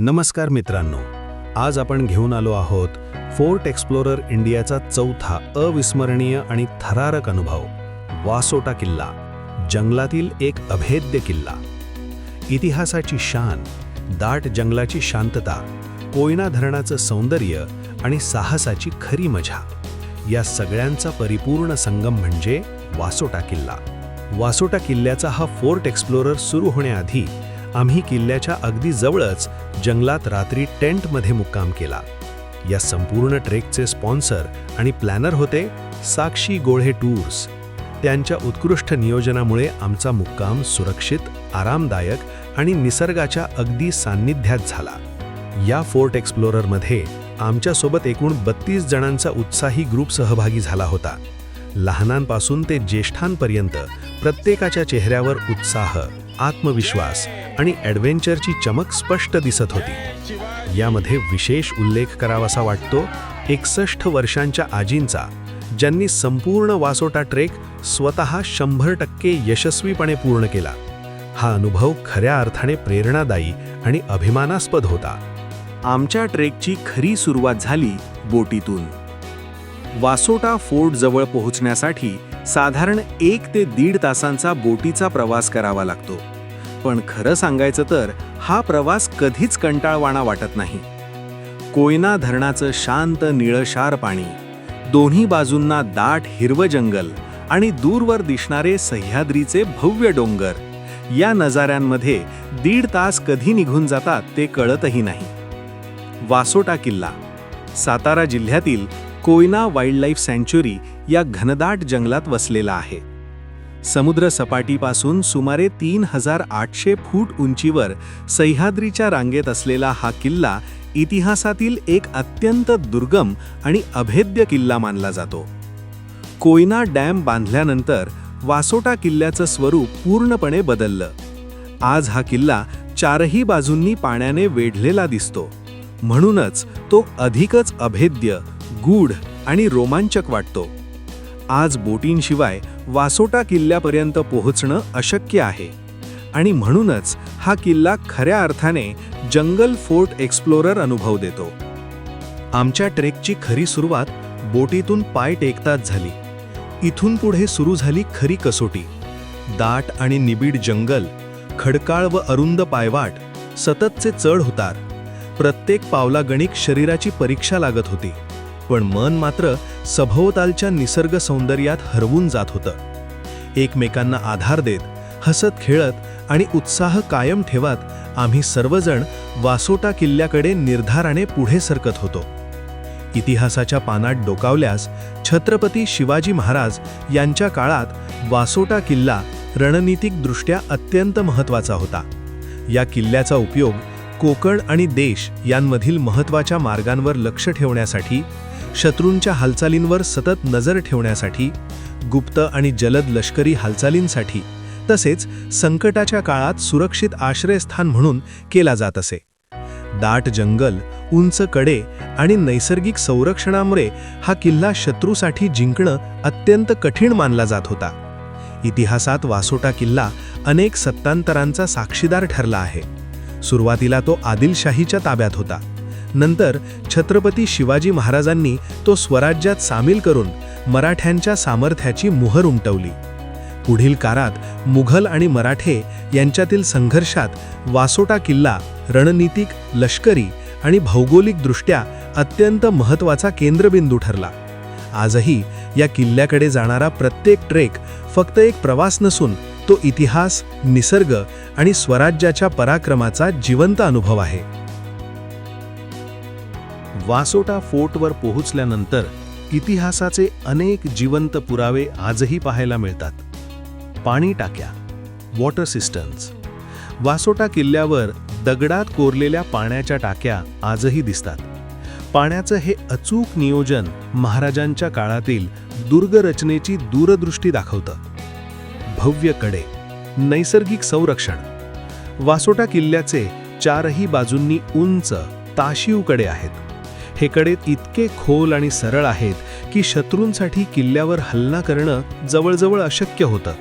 नमस्कार मित्रांनो आज आपण घेऊन आलो आहोत फोर्ट एक्सप्लोरर इंडियाचा चौथा अविस्मरणीय आणि थरारक अनुभव वासोटा किल्ला जंगलातील एक अभेद्य किल्ला. इतिहासाची शान दाट जंगलाची शांतता कोयना धरणाचं सौंदर्य आणि साहसाची खरी मजा या सगळ्यांचा परिपूर्ण संगम म्हणजे वासोटा किल्ला. वासोटा किल्ल्याचा हा फोर्ट एक्सप्लोरर सुरू होण्याआधी आम्ही किल्ल्याच्या अगदी जवळच जंगलात रात्री टेंटमध्ये मुक्काम केला. या संपूर्ण ट्रेकचे स्पॉन्सर आणि प्लॅनर होते साक्षी गोळे टूर्स. त्यांच्या उत्कृष्ट नियोजनामुळे आमचा मुक्काम सुरक्षित आरामदायक आणि निसर्गाच्या अगदी सान्निध्यात झाला. या फोर्ट एक्सप्लोररमध्ये आमच्यासोबत एकूण बत्तीस जणांचा उत्साही ग्रुप सहभागी झाला होता. लहानांपासून ते ज्येष्ठांपर्यंत प्रत्येकाच्या चेहऱ्यावर उत्साह आत्मविश्वास आणि ॲडव्हेंचरची चमक स्पष्ट दिसत होती. यामध्ये विशेष उल्लेख करावासा वाटतो एकसष्ट वर्षांच्या आजींचा ज्यांनी संपूर्ण वासोटा ट्रेक स्वतः शंभर टक्के यशस्वीपणे पूर्ण केला. हा अनुभव खऱ्या अर्थाने प्रेरणादायी आणि अभिमानास्पद होता. आमच्या ट्रेकची खरी सुरुवात झाली बोटीतून. वासोटा फोर्ट जवळ पोहोचण्यासाठी साधारण एक ते दीड तासांचा बोटीचा प्रवास करावा लागतो. पण खरं सांगायचं तर हा प्रवास कधीच कंटाळवाणा वाटत नाही. कोयना धरणाचं शांत निळशार पाणी दोन्ही बाजूंना दाट हिरवं जंगल आणि दूरवर दिसणारे सह्याद्रीचे भव्य डोंगर या नजाऱ्यांमध्ये दीड तास कधी निघून जातात ते कळतही नाही. वासोटा किल्ला सातारा जिल्ह्यातील कोयना वाईल्डलाईफ सँच्युरी या घनदाट जंगलात वसलेला आहे. समुद्र सपाटीपासून सुमारे तीन हजार आठशे फूट उंचीवर सह्याद्रीच्या रांगेत असलेला हा किल्ला इतिहासातील एक अत्यंत दुर्गम आणि अभेद्य किल्ला मानला जातो. कोयना डॅम बांधल्यानंतर वासोटा किल्ल्याचं स्वरूप पूर्णपणे बदललं. आज हा किल्ला चारही बाजूंनी पाण्याने वेढलेला दिसतो. म्हणूनच तो अधिकच अभेद्य गूढ आणि रोमांचक वाटतो. आज बोटींशिवाय वासोटा किल्ल्यापर्यंत पोहोचणं अशक्य आहे. आणि म्हणूनच हा किल्ला खऱ्या अर्थाने जंगल फोर्ट एक्सप्लोरर अनुभव देतो. आमच्या ट्रेकची खरी सुरुवात बोटीतून पाय टेकताच झाली. इथून पुढे सुरू झाली खरी कसोटी. दाट आणि निबिड जंगल खडकाळ व अरुंद पायवाट सततचे चढ उतार प्रत्येक पावलागणिक शरीराची परीक्षा लागत होती. पण मन मात्र सभोवतालच्या निसर्ग सौंदर्यात हरवून जात होतं. एकमेकांना आधार देत हसत खेळत आणि उत्साह कायम ठेवत आम्ही सर्वजण वासोटा किल्ल्याकडे निर्धाराने पुढे सरकत होतो. इतिहासाच्या पानात डोकावल्यास छत्रपती शिवाजी महाराज यांच्या काळात वासोटा किल्ला रणनीतिकदृष्ट्या अत्यंत महत्त्वाचा होता. या किल्ल्याचा उपयोग कोकण आणि देश यांमधील महत्त्वाच्या मार्गांवर लक्ष ठेवण्यासाठी शत्रूंच्या हालचालींवर सतत नजर ठेवण्यासाठी गुप्त आणि जलद लष्करी हालचालींसाठी तसेच संकटाच्या काळात सुरक्षित आश्रयस्थान म्हणून केला जात असे. दाट जंगल उंच कडे आणि नैसर्गिक संरक्षणामुळे हा किल्ला शत्रूसाठी जिंकणं अत्यंत कठीण मानला जात होता. इतिहासात वासोटा किल्ला अनेक सत्तांतरांचा साक्षीदार ठरला आहे. सुरुवातीला तो आदिलशाहीच्या ताब्यात होता. नंतर छत्रपती शिवाजी महाराजांनी तो स्वराज्यात सामील करून मराठ्यांच्या सामर्थ्याची मुहर उमटवली. पुढील काळात मुघल आणि मराठे यांच्यातील संघर्षात वासोटा किल्ला रणनीतिक लष्करी आणि भौगोलिकदृष्ट्या अत्यंत महत्त्वाचा केंद्रबिंदू ठरला. आजही या किल्ल्याकडे जाणारा प्रत्येक ट्रेक फक्त एक प्रवास नसून तो इतिहास निसर्ग आणि स्वराज्याच्या पराक्रमाचा जिवंत अनुभव आहे. वासोटा फोर्टवर पोहोचल्यानंतर इतिहासाचे अनेक जिवंत पुरावे आजही पाहायला मिळतात. पाणी टाक्या वॉटर सिस्टम्स वासोटा किल्ल्यावर दगडात कोरलेल्या पाण्याच्या टाक्या आजही दिसतात. पाण्याचं हे अचूक नियोजन महाराजांच्या काळातील दुर्गरचनेची दूरदृष्टी दाखवतं. भव्यकडे नैसर्गिक संरक्षण. वासोटा किल्ल्याचे चारही बाजूंनी उंच ताशीवकडे आहेत. हे कडे इतके खोल आणि सरळ आहेत की शत्रूंसाठी किल्ल्यावर हल्ला करणं जवळजवळ अशक्य होतं.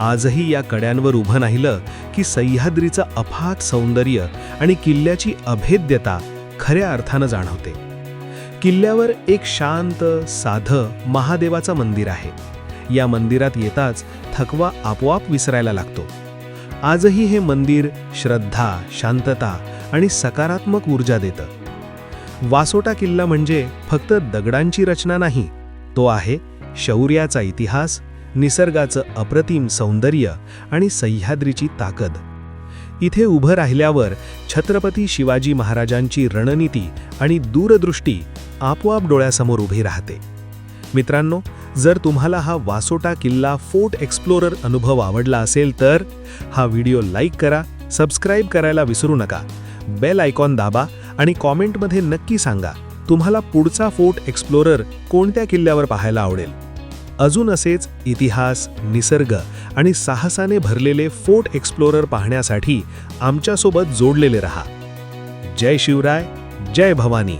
आजही या कड्यांवर उभं राहिलं की सह्याद्रीचं अफाट सौंदर्य आणि किल्ल्याची अभेद्यता खऱ्या अर्थानं जाणवते. किल्ल्यावर एक शांत साधं महादेवाचं मंदिर आहे. या मंदिरात येताच थकवा आपोआप विसरायला लागतो. आजही हे मंदिर श्रद्धा शांतता आणि सकारात्मक ऊर्जा देतं. वासोटा किल्ला म्हणजे फक्त दगडांची रचना नाही तो आहे शौर्याचा इतिहास निसर्गाचं अप्रतिम सौंदर्य आणि सह्याद्रीची ताकद. इथे उभं राहिल्यावर छत्रपती शिवाजी महाराजांची रणनीती आणि दूरदृष्टी आपोआप डोळ्यासमोर उभी राहते. मित्रांनो जर तुम्हाला हा वासोटा किल्ला फोर्ट एक्सप्लोरर अनुभव आवडला असेल तर हा व्हिडिओ लाईक करा सबस्क्राईब करायला विसरू नका बेल आयकॉन दाबा आणि कॉमेंटमध्ये नक्की सांगा तुम्हाला पुढचा फोर्ट एक्सप्लोरर कोणत्या किल्ल्यावर पाहायला आवडेल? अजून असेच इतिहास निसर्ग आणि साहसाने भरलेले फोर्ट एक्सप्लोरर पाहण्यासाठी आमच्यासोबत जोडलेले रहा. जय शिवराय जय भवानी.